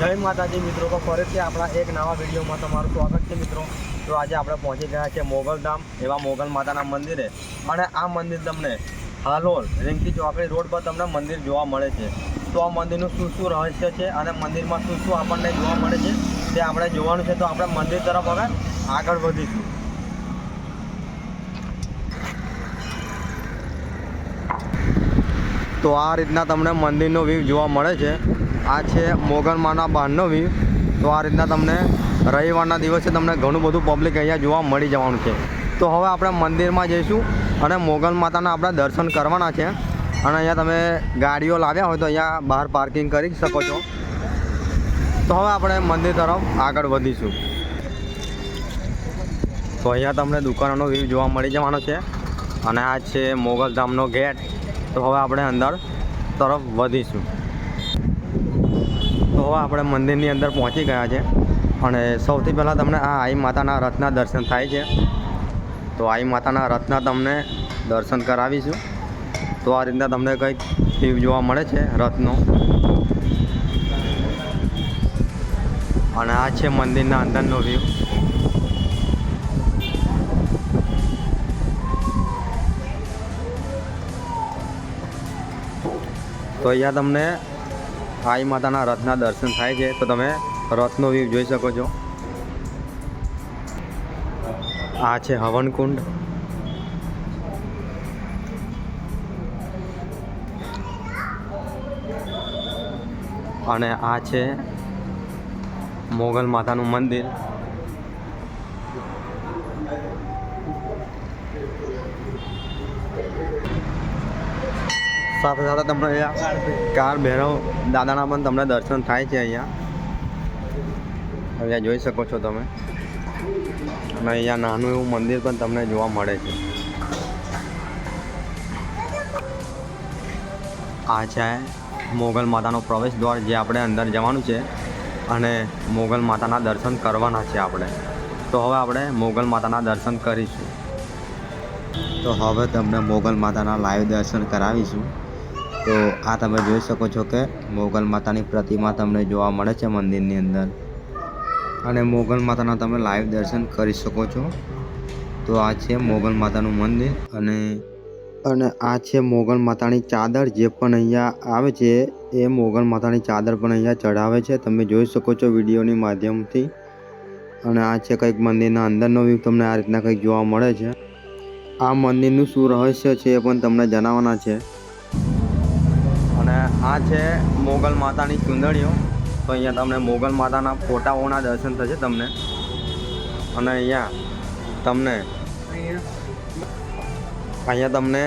જય માતાજી મિત્રો, તો ફરીથી આપણા એક નવા વિડીયોમાં તમારું સ્વાગત છે મિત્રો. તો આજે આપણે પહોંચી ગયા છે મોગલધામ એવા મોગલ માતાના મંદિરે. અને આ મંદિર તમને હાલોલ, રિંકી ચોકડી રોડ પર તમને મંદિર જોવા મળે છે. તો આ મંદિરનું શું શું રહસ્ય છે અને મંદિરમાં શું શું આપણને જોવા મળે છે તે આપણે જોવાનું છે. તો આપણે મંદિર તરફ હવે આગળ વધીશું. તો આ રીતના તમને મંદિરનો વ્યૂ જોવા મળે છે. આ છે મોગનમાના બહારનો વ્યૂ તો આ રીતના તમને રવિવારના દિવસે તમને ઘણું બધું પબ્લિક અહીંયા જોવા મળી જવાનું છે. તો હવે આપણે મંદિરમાં જઈશું અને મોગલ માતાના આપણે દર્શન કરવાના છે. અને અહીંયા તમે ગાડીઓ લાવ્યા હોય તો અહીંયા બહાર પાર્કિંગ કરી શકો છો. તો હવે આપણે મંદિર તરફ આગળ વધીશું. તો અહીંયા તમને દુકાનોનો વ્યૂ જોવા મળી જવાનો છે. અને આ છે મોગલધામનો ગેટ તો હવે આપણે અંદર તરફ વધીશું. તો હવે આપણે મંદિરની અંદર પહોંચી ગયા છે. અને સૌથી પહેલાં તમને આ આઈ માતાના રથના દર્શન થાય છે. તો આઈ માતાના રથના તમને દર્શન કરાવીશું. તો આ રીતના તમને કંઈક વ્યૂ જોવા મળે છે રથનો. અને આ છે મંદિરના અંદરનો વ્યૂ તો અહીંયા તમને આઈ માતાના રથના દર્શન થાય છે. તો તમે રથનો વ્યૂ જોઈ શકો છો. આ છે હવનકુંડ. અને આ છે મોગલ માતાનું મંદિર. સાથે સાથે તમને અહીંયા કાર ભૈરવ દાદાના પણ તમને દર્શન થાય છે અહીંયા. અહીંયા જોઈ શકો છો તમે. અને અહીંયા નાનું એવું મંદિર પણ તમને જોવા મળે છે. આ છે મોગલ માતાનો પ્રવેશ દ્વાર જે આપણે અંદર જવાનું છે અને મોગલ માતાના દર્શન કરવાના છે આપણે. તો હવે આપણે મોગલ માતાના દર્શન કરીશું. તો હવે તમને મોગલ માતાના લાઈવ દર્શન કરાવીશું. તો આ તમે જોઈ શકો છો કે મોગલ માતાની પ્રતિમા તમને જોવા મળે છે મંદિરની અંદર. અને મોગલ માતાના તમે લાઈવ દર્શન કરી શકો છો. તો આ છે મોગલ માતાનું મંદિર અને અને આ છે મોગલ માતાની ચાદર જે પણ અહીંયા આવે છે, એ મોગલ માતાની ચાદર પણ અહીંયા ચઢાવે છે. તમે જોઈ શકો છો વિડીયોની માધ્યમથી. અને આ છે કંઈક મંદિરના અંદરનો વ્યૂ તમને આ રીતના કંઈક જોવા મળે છે. આ મંદિરનું શું રહસ્ય છે એ પણ તમને જણાવવાના છે. આ છે મોગલ માતાની ચુંદડીઓ. તો અહીંયા તમને મોગલ માતાના ફોટાઓના દર્શન થશે તમને. અને અહીંયા તમને અહીંયા તમને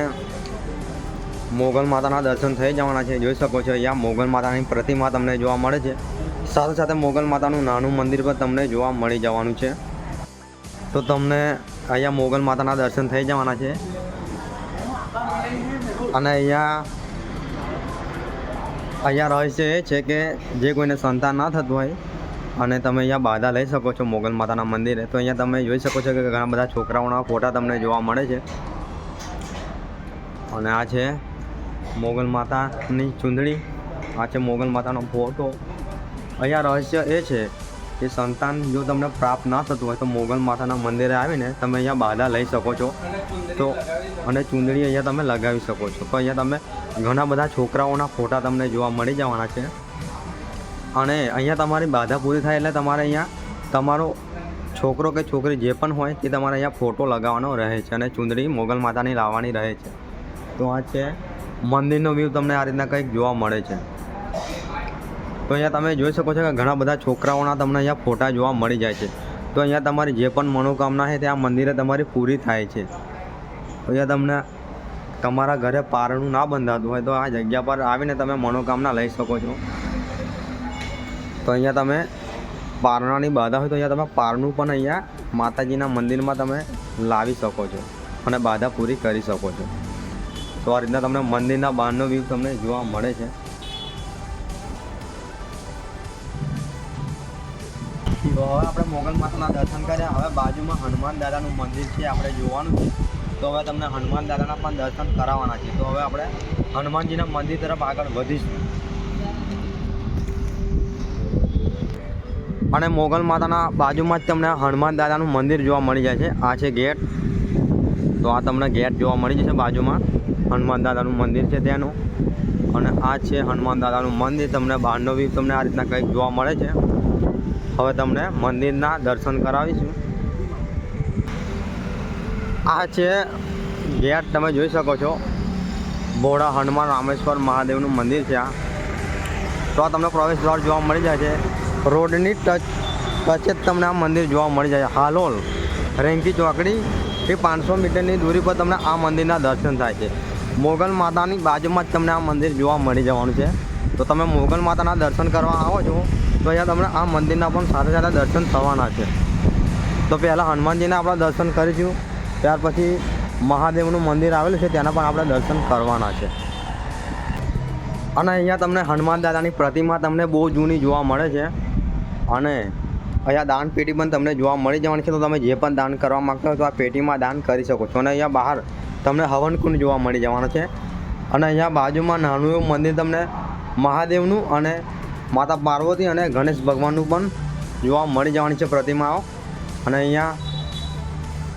મોગલ માતાના દર્શન થઈ જવાના છે. જોઈ શકો છો અહીંયા મોગલ માતાની પ્રતિમા તમને જોવા મળે છે. સાથે સાથે મોગલ માતાનું નાનું મંદિર પણ તમને જોવા મળી જવાનું છે. તો તમને અહીંયા મોગલ માતાના દર્શન થઈ જવાના છે. અને અહીંયા અહીંયા રહસ્ય એ છે કે જે કોઈને સંતાન ના થતું હોય અને તમે અહીંયા બાધા લઈ શકો છો મોગલ માતાના મંદિરે. તો અહીંયા તમે જોઈ શકો છો કે ઘણા બધા છોકરાઓના ફોટા તમને જોવા મળે છે. અને આ છે મોગલ માતાની ચૂંદડી. આ છે મોગલ માતાનો ફોટો. અહીંયા રહસ્ય એ છે કે સંતાન જો તમને પ્રાપ્ત ના થતું હોય તો મોગલ માતાના મંદિરે આવીને તમે અહીંયા બાધા લઈ શકો છો. તો અને ચૂંદડી અહીંયા તમે લગાવી શકો છો. તો અહીંયા તમે ઘણા બધા છોકરાઓના ફોટા તમને જોવા મળી જવાના છે. અને અહીંયા તમારી બાધા પૂરી થાય એટલે તમારે અહીંયા તમારો છોકરો કે છોકરી જે પણ હોય તે તમારે અહીંયા ફોટો લગાવવાનો રહે છે અને ચૂંદડી મોગલ માતાની લાવવાની રહે છે. તો આ છે મંદિરનો વ્યૂ તમને આ રીતના કંઈક જોવા મળે છે. તો અહીંયા તમે જોઈ શકો છો કે ઘણા બધા છોકરાઓના તમને અહીંયા ફોટા જોવા મળી જાય છે. તો અહીંયા તમારી જે પણ મનોકામના છે તે આ મંદિરે તમારી પૂરી થાય છે. અહીંયા તમને તમારા ઘરે પારણું ના બંધાતું હોય તો આ જગ્યા પર આવીને તમે મનોકામના લઈ શકો છો. તો અહીંયા તમે પારણાની બાધા હોય તો અહીંયા તમે પારણું પણ અહીંયા માતાજીના મંદિરમાં તમે લાવી શકો છો અને બાધા પૂરી કરી શકો છો. તો આ રીતના તમને મંદિરના બહારનો વ્યૂ તમને જોવા મળે છે. તો હવે આપણે મોગલ માતાના દર્શન કર્યા. હવે બાજુમાં હનુમાન દાદાનું મંદિર છે, આપણે જોવાનું છે. તો હવે તમને હનુમાન દાદાના પણ દર્શન કરાવવાના છે. તો હવે આપણે હનુમાનજીના મંદિર તરફ આગળ વધીશું. અને મોગલ માતાના બાજુમાં જ તમને હનુમાન દાદાનું મંદિર જોવા મળી જાય છે. આ છે ગેટ. તો આ તમને ગેટ જોવા મળી જશે બાજુમાં. હનુમાન દાદાનું મંદિર છે ત્યાંનું અને આ છે હનુમાન દાદાનું મંદિર. તમને બહારનો વ્યૂ તમને આ રીતના કંઈક જોવા મળે છે. હવે તમને મંદિરના દર્શન કરાવીશું. આ છે ગેટ, તમે જોઈ શકો છો. બોડા હનુમાન રામેશ્વર મહાદેવનું મંદિર છે આ. તો આ તમને પ્રવેશ દ્વાર જોવા મળી જાય છે. રોડની ટચ, ટચે જ તમને આ મંદિર જોવા મળી જાય છે. હાલોલ, રેંકી ચોકડી એ પાંચસો મીટરની દૂરી પર તમને આ મંદિરના દર્શન થાય છે. મોગલ માતાની બાજુમાં જ તમને આ મંદિર જોવા મળી જવાનું છે. તો તમે મોગલ માતાના દર્શન કરવા આવો છો. તો અહીંયા તમને આ મંદિરના પણ સાથે સાથે દર્શન થવાના છે. તો પહેલાં હનુમાનજીના આપણે દર્શન કરીશું, ત્યાર પછી મહાદેવનું મંદિર આવેલું છે તેના પણ આપણે દર્શન કરવાના છે. અને અહીંયા તમને હનુમાન દાદાની પ્રતિમા તમને બહુ જૂની જોવા મળે છે. અને અહીંયા દાન પેટી પણ તમને જોવા મળી જવાની છે, તો તમે જે પણ દાન કરવા માગતા હોય તો આ પેટીમાં દાન કરી શકો છો. અને અહીંયા બહાર તમને હવનકુંડ જોવા મળી જવાનો છે. અને અહીંયા બાજુમાં નાનું એવું મંદિર તમને મહાદેવનું અને માતા પાર્વતી અને ગણેશ ભગવાનનું પણ જોવા મળી જવાની છે પ્રતિમાઓ. અને અહીંયા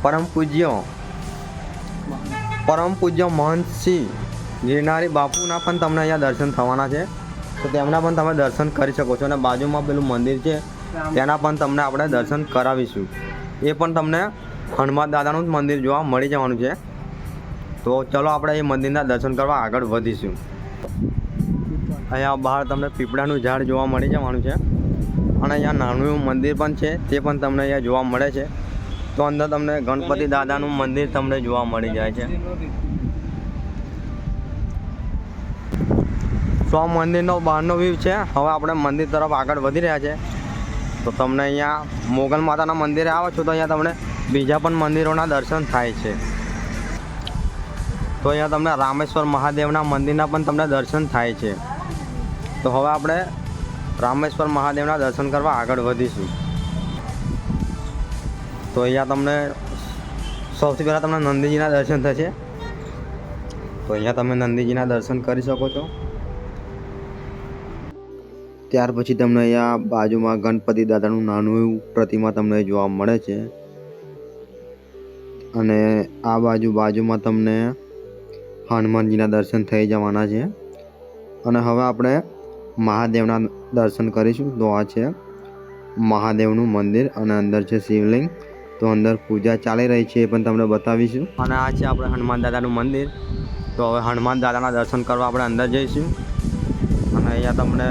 પરમ પૂજ્ય પરમ પૂજ્ય મહંત શ્રી ગિરનારી બાપુના પણ તમને અહીંયા દર્શન થવાના છે. તો તેમના પણ તમે દર્શન કરી શકો છો અને બાજુમાં પેલું મંદિર છે, તેના પણ તમને આપણે દર્શન કરાવીશું. એ પણ તમને હનુમાન દાદાનું જ મંદિર જોવા મળી જવાનું છે. તો ચલો આપણે એ મંદિરના દર્શન કરવા આગળ વધીશું. અહીંયા બહાર તમને પીપળાનું ઝાડ જોવા મળી જવાનું છે. અને અહીંયા નાનું એવું મંદિર પણ છે, તે પણ તમને અહીંયા જોવા મળે છે. તો અંદર તમને ગણપતિ દાદાનું મંદિર તમને જોવા મળી જાય છે. સો મંદિરનો બહારનો વ્યૂ છે. હવે આપણે મંદિર તરફ આગળ વધી રહ્યા છે. તો તમને અહીંયા મોગલ માતાના મંદિરે આવો છો તો અહીંયા તમને બીજા પણ મંદિરોના દર્શન થાય છે. તો અહીંયા તમને રામેશ્વર મહાદેવના મંદિરના પણ તમને દર્શન થાય છે. તો હવે આપણે રામેશ્વર મહાદેવના દર્શન કરવા આગળ વધીશું. તો અહીંયા તમને સૌથી પહેલાં તમને નંદીજીના દર્શન થશે. તો અહીંયા તમે નંદીજીના દર્શન કરી શકો છો. ત્યાર પછી તમને અહીંયા બાજુમાં ગણપતિ દાદાનું નાનું એવું પ્રતિમા તમને જોવા મળે છે. અને આ બાજુ બાજુમાં તમને હનુમાનજીના દર્શન થઈ જવાના છે. અને હવે આપણે મહાદેવના દર્શન કરીશું. તો આ છે મહાદેવનું મંદિર અને અંદર છે શિવલિંગ. તો અંદર પૂજા ચાલી રહી છે એ પણ તમને બતાવીશું. અને આ છે આપણે હનુમાન દાદાનું મંદિર. તો હવે હનુમાન દાદાના દર્શન કરવા આપણે અંદર જઈશું. અને અહીંયા તમને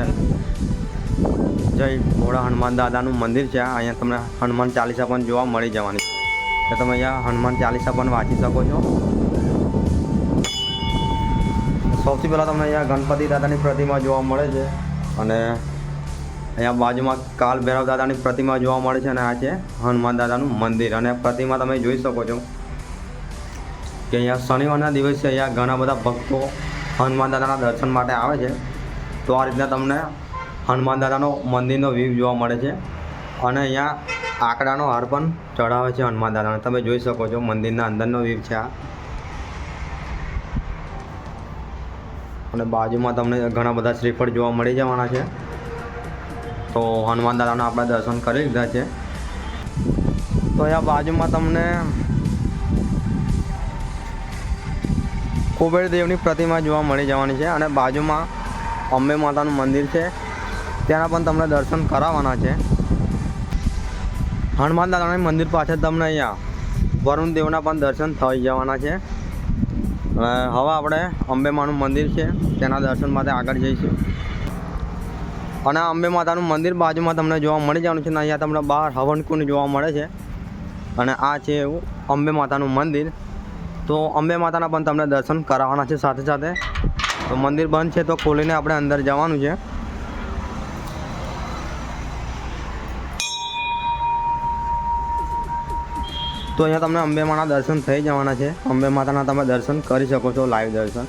જય ભોળા હનુમાન દાદાનું મંદિર છે. અહીંયા તમને હનુમાન ચાલીસા પણ જોવા મળી જવાની તો તમે અહીંયા હનુમાન ચાલીસા પણ વાંચી શકો છો. સૌથી પહેલાં તમને અહીંયા ગણપતિ દાદાની પ્રતિમા જોવા મળે છે અને અહીંયા બાજુમાં કાલ ભૈરવ દાદાની પ્રતિમા જોવા મળે છે અને આ છે હનુમાન દાદાનું મંદિર. અને પ્રતિમા તમે જોઈ શકો છો કે અહીંયા શનિવારના દિવસે અહીંયા ઘણા બધા ભક્તો હનુમાન દાદાના દર્શન માટે આવે છે. તો આ રીતના તમને હનુમાન દાદાનો મંદિરનો વ્યૂ જોવા મળે છે અને અહીંયા આંકડાનો હાર પણ ચઢાવે છે હનુમાન દાદાને. તમે જોઈ શકો છો મંદિરના અંદરનો વ્યૂ છે આ. અને બાજુમાં તમને ઘણા બધા શ્રીફળ જોવા મળી જવાના છે. તો હનુમાન દાદાના આપણે દર્શન કરી લીધા છે. તો અહીંયા બાજુમાં તમને કુબેર દેવની પ્રતિમા જોવા મળી જવાની છે અને બાજુમાં અંબે માતાનું મંદિર છે. ત્યાંના પણ તમને દર્શન કરાવવાના છે. હનુમાન દાદાના મંદિર પાછળ તમને અહીંયા વરુણ દેવના પણ દર્શન થઈ જવાના છે. હવે આપણે અંબે માનું મંદિર છે. તેના દર્શન માટે આગળ જઈશું. અને અંબે માતાનું મંદિર બાજુમાં તમને જોવા મળી જવાનું છે અને અહીંયા તમને બહાર હવનકુંડ જોવા મળે છે. અને આ છે એવું અંબે માતાનું મંદિર. તો અંબે માતાના પણ તમને દર્શન કરાવવાના છે સાથે સાથે. તો મંદિર બંધ છે તો ખોલીને આપણે અંદર જવાનું છે. તો અહીંયા તમને અંબે માના દર્શન થઈ જવાના છે. અંબે માતાના તમે દર્શન કરી શકો છો લાઈવ દર્શન.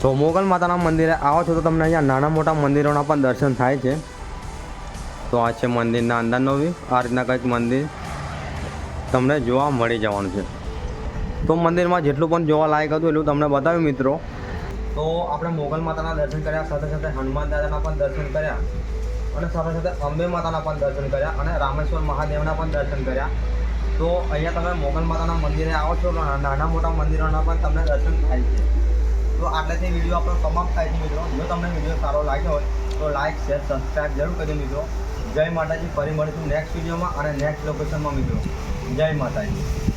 તો મોગલ માતાના મંદિરે આવો છો તો તમને અહીંયા નાના મોટા મંદિરોના પણ દર્શન થાય છે. તો આ છે મંદિરના અંદરનો વ્યૂ આ રીતના કંઈક મંદિર તમને જોવા મળી જવાનું છે. તો મંદિરમાં જેટલું પણ જોવા લાયક હતું એટલું તમને બતાવ્યું મિત્રો. તો આપણે મોગલ માતાના દર્શન કર્યા, સાથે સાથે હનુમાન દાદાના પણ દર્શન કર્યા. અને સાથે સાથે અંબે માતાના પણ દર્શન કર્યા અને રામેશ્વર મહાદેવના પણ દર્શન કર્યા. તો અહીંયા તમે મોગલ માતાના મંદિરે આવો છો તો નાના મોટા મંદિરોના પણ તમને દર્શન થાય છે. તો આટલેથી વીડિયો આપણો સમાપ્ત થાય છે મિત્રો. જો તમને વીડિયો સારો લાગ્યો હોય તો લાઇક શેર સબસ્ક્રાઈબ જરૂર કરી મિત્રો. જય માતાજી. ફરી મળીશું નેક્સ્ટ વિડીયોમાં અને નેક્સ્ટ લોકેશનમાં મિત્રો. જય માતાજી.